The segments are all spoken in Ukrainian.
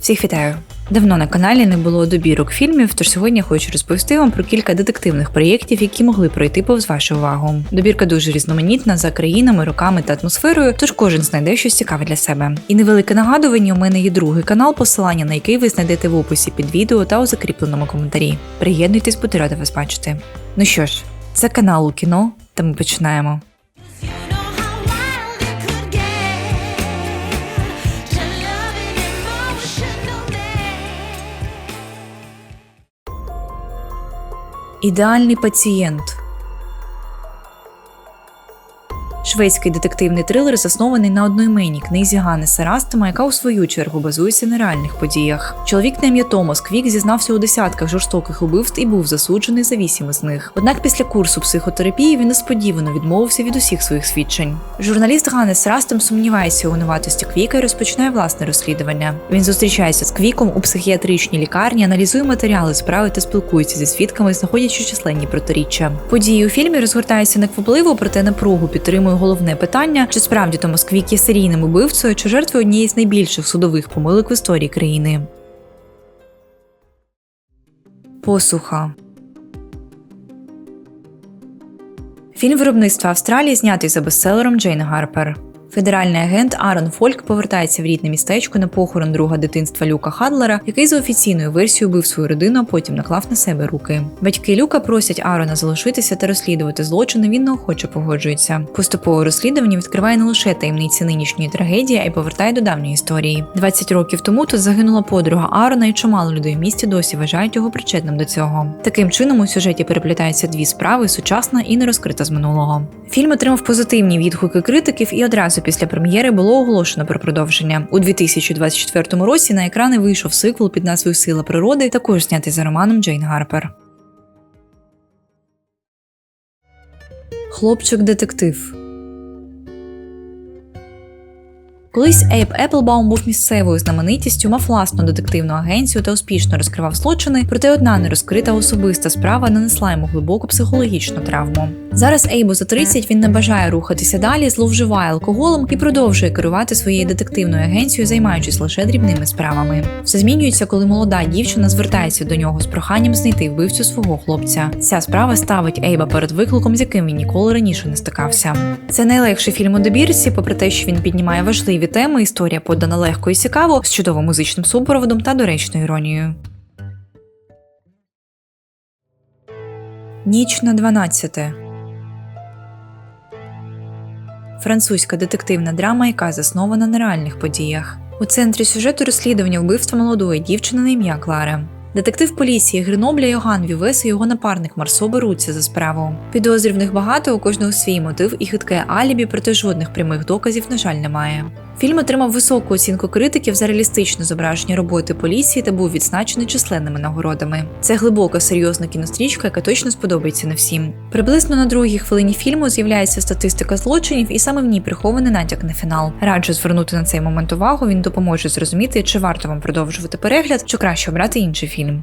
Всіх вітаю! Давно на каналі не було добірок фільмів, тож сьогодні хочу розповісти вам про кілька детективних проєктів, які могли пройти повз вашу увагу. Добірка дуже різноманітна за країнами, роками та атмосферою, тож кожен знайде щось цікаве для себе. І невелике нагадування: у мене є другий канал, посилання на який ви знайдете в описі під відео та у закріпленому коментарі. Приєднуйтесь, буду рада вас бачити. Ну що ж, це канал у кіно, та ми починаємо. Ідеальний пацієнт. Шведський детективний трилер заснований на одноіменній книзі Ганнеса Растема, яка у свою чергу базується на реальних подіях. Чоловік на ім'я Томас Квік зізнався у десятках жорстоких убивств і був засуджений за вісім із них. Однак після курсу психотерапії він несподівано відмовився від усіх своїх свідчень. Журналіст Ганнес Растем сумнівається у винуватості Квіка і розпочинає власне розслідування. Він зустрічається з Квіком у психіатричній лікарні, аналізує матеріали справи та спілкується зі свідками, знаходячи численні протиріччя. Події у фільмі розгортаються неквапливо, проте напругу підтримує головне питання: чи справді то Квік є серійним убивцею, чи жертвою однієї з найбільших судових помилок в історії країни. Посуха. Фільм виробництва Австралії знятий за бестселером Джейн Гарпер. Федеральний агент Арон Фольк повертається в рідне містечко на похорон друга дитинства Люка Хадлера, який за офіційною версією бив свою родину, а потім наклав на себе руки. Батьки Люка просять Арона залишитися та розслідувати злочини. Він неохоче погоджується. Поступове розслідування відкриває не лише таємниці нинішньої трагедії, а й повертає до давньої історії. 20 років тому тут загинула подруга Арона, і чимало людей в місті досі вважають його причетним до цього. Таким чином у сюжеті переплітаються дві справи: сучасна і нерозкрита з минулого. Фільм отримав позитивні відгуки критиків, і одразу після прем'єри було оголошено про продовження. У 2024 році на екрани вийшов сиквел під назвою Сила природи, також знятий за романом Джейн Гарпер. Хлопчик-детектив. Колись Ейб Еплбаум був місцевою знаменитістю, мав власну детективну агенцію та успішно розкривав злочини, проте одна нерозкрита особиста справа нанесла йому глибоку психологічну травму. Зараз Ейбу за 30 він не бажає рухатися далі, зловживає алкоголем і продовжує керувати своєю детективною агенцією, займаючись лише дрібними справами. Все змінюється, коли молода дівчина звертається до нього з проханням знайти вбивцю свого хлопця. Ця справа ставить Ейба перед викликом, з яким він ніколи раніше не стикався. Це найлегший фільм у добірці, попри те, що він піднімає важливі теми. Історія подана легко і цікаво, з чудовим музичним супроводом та доречною іронією. Ніч на 12. Французька детективна драма, яка заснована на реальних подіях. У центрі сюжету розслідування вбивства молодої дівчини на ім'я Клара. Детектив поліції Гренобля Йоган Вівес і його напарник Марсо беруться за справу. Підозрів них багато, у кожного свій мотив і хитке алібі, проте жодних прямих доказів, на жаль, немає. Фільм отримав високу оцінку критиків за реалістичне зображення роботи поліції та був відзначений численними нагородами. Це глибока серйозна кінострічка, яка точно сподобається не всім. Приблизно на другій хвилині фільму з'являється статистика злочинів, і саме в ній прихований натяк на фінал. Раджу звернути на цей момент увагу. Він допоможе зрозуміти, чи варто вам продовжувати перегляд, чи краще обрати інший фільм.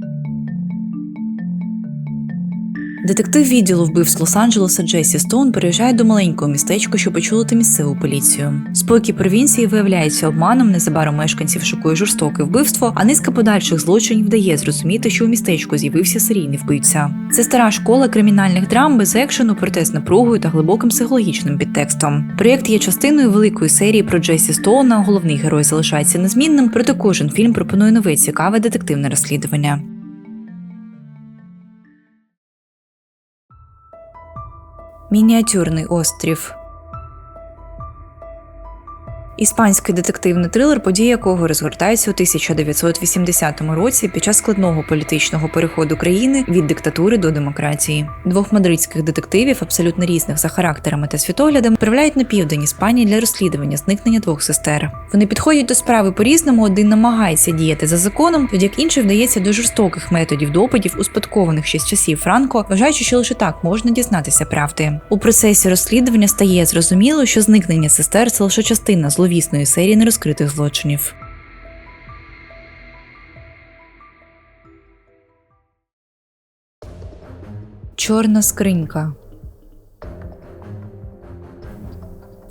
Детектив відділу вбивств Лос-Анджелеса Джесі Стоун переїжджає до маленького містечка, щоб очолити місцеву поліцію. Спокій провінції виявляється обманом. Незабаром мешканців шокує жорстоке вбивство, а низка подальших злочинів дає зрозуміти, що у містечку з'явився серійний вбивця. Це стара школа кримінальних драм без екшену, проте з напругою та глибоким психологічним підтекстом. Проєкт є частиною великої серії про Джесі Стоуна. Головний герой залишається незмінним, проте кожен фільм пропонує нове цікаве детективне розслідування. Мініатюрний острів. Іспанський детективний трилер, події якого розгортаються у 1980 році під час складного політичного переходу країни від диктатури до демократії. Двох мадридських детективів, абсолютно різних за характерами та світоглядом, відправляють на південь Іспанії для розслідування зникнення двох сестер. Вони підходять до справи по-різному, один намагається діяти за законом, тоді як інший вдається до жорстоких методів допитів, успадкованих ще з часів Франко, вважаючи, що лише так можна дізнатися правди. У процесі розслідування стає зрозуміло, що зникнення сестер це лише частина зловісної серії нерозкритих злочинів. Чорна скринька.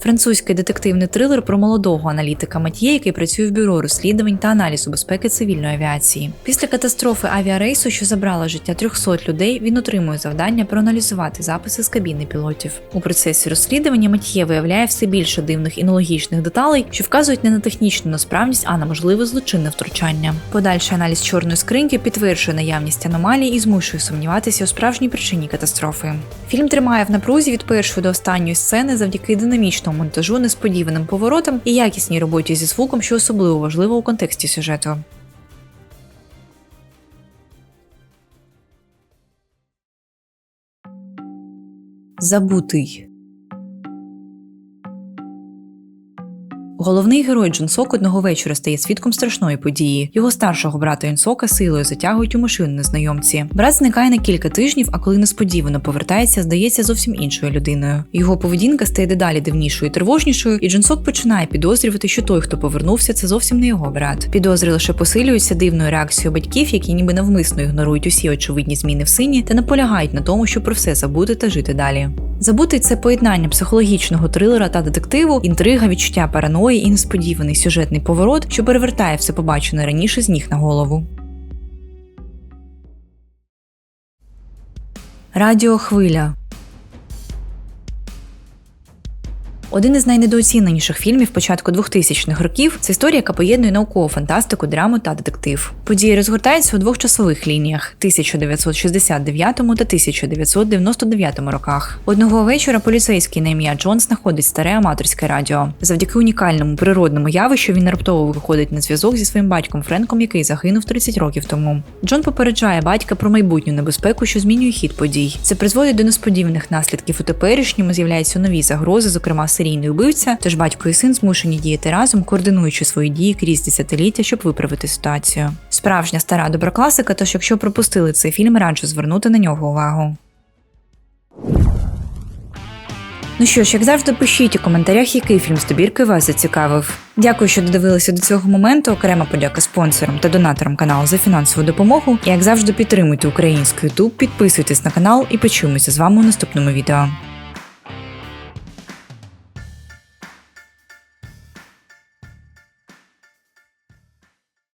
Французький детективний трилер про молодого аналітика Матьє, який працює в бюро розслідувань та аналізу безпеки цивільної авіації. Після катастрофи авіарейсу, що забрала життя 300 людей, він отримує завдання проаналізувати записи з кабіни пілотів. У процесі розслідування Матьє виявляє все більше дивних і нелогічних деталей, що вказують не на технічну несправність, а на можливе злочинне втручання. Подальший аналіз чорної скриньки підтверджує наявність аномалій і змушує сумніватися у справжній причині катастрофи. Фільм тримає в напрузі від першої до останньої сцени завдяки динамічному монтажу, несподіваним поворотам і якісній роботі зі звуком, що особливо важливо у контексті сюжету. Забутий. Головний герой Джунсок одного вечора стає свідком страшної події. Його старшого брата Юнсока силою затягують у машину незнайомці. Брат зникає на кілька тижнів, а коли несподівано повертається, здається зовсім іншою людиною. Його поведінка стає дедалі дивнішою і тривожнішою, і Джунсок починає підозрювати, що той, хто повернувся, це зовсім не його брат. Підозри лише посилюються дивною реакцією батьків, які ніби навмисно ігнорують усі очевидні зміни в сині та наполягають на тому, щоб про все забути та жити далі. Забутий це поєднання психологічного трилера та детективу, інтрига, відчуття параної і несподіваний сюжетний поворот, що перевертає все побачене раніше з ніг на голову. Радіохвиля Один із найнедооціненіших фільмів початку 2000-х років це історія, яка поєднує наукову фантастику, драму та детектив. Події розгортаються у двох часових лініях 1969 та 1999 роках. Одного вечора поліцейський на ім'я Джон знаходить старе аматорське радіо. Завдяки унікальному природному явищу він раптово виходить на зв'язок зі своїм батьком Френком, який загинув 30 років тому. Джон попереджає батька про майбутню небезпеку, що змінює хід подій. Це призводить до несподіваних наслідків у теперішньому з'являються нові загрози, зокрема серійний убивця. Тож батько і син змушені діяти разом, координуючи свої дії крізь десятиліття, щоб виправити ситуацію. Справжня стара добра класика, тож якщо пропустили цей фільм, раджу звернути на нього увагу. Ну що ж, як завжди, пишіть у коментарях, який фільм з добірки вас зацікавив. Дякую, що додивилися до цього моменту. Окрема подяка спонсорам та донаторам каналу за фінансову допомогу. І як завжди, підтримуйте український YouTube, підписуйтесь на канал і почуємося з вами у наступному відео.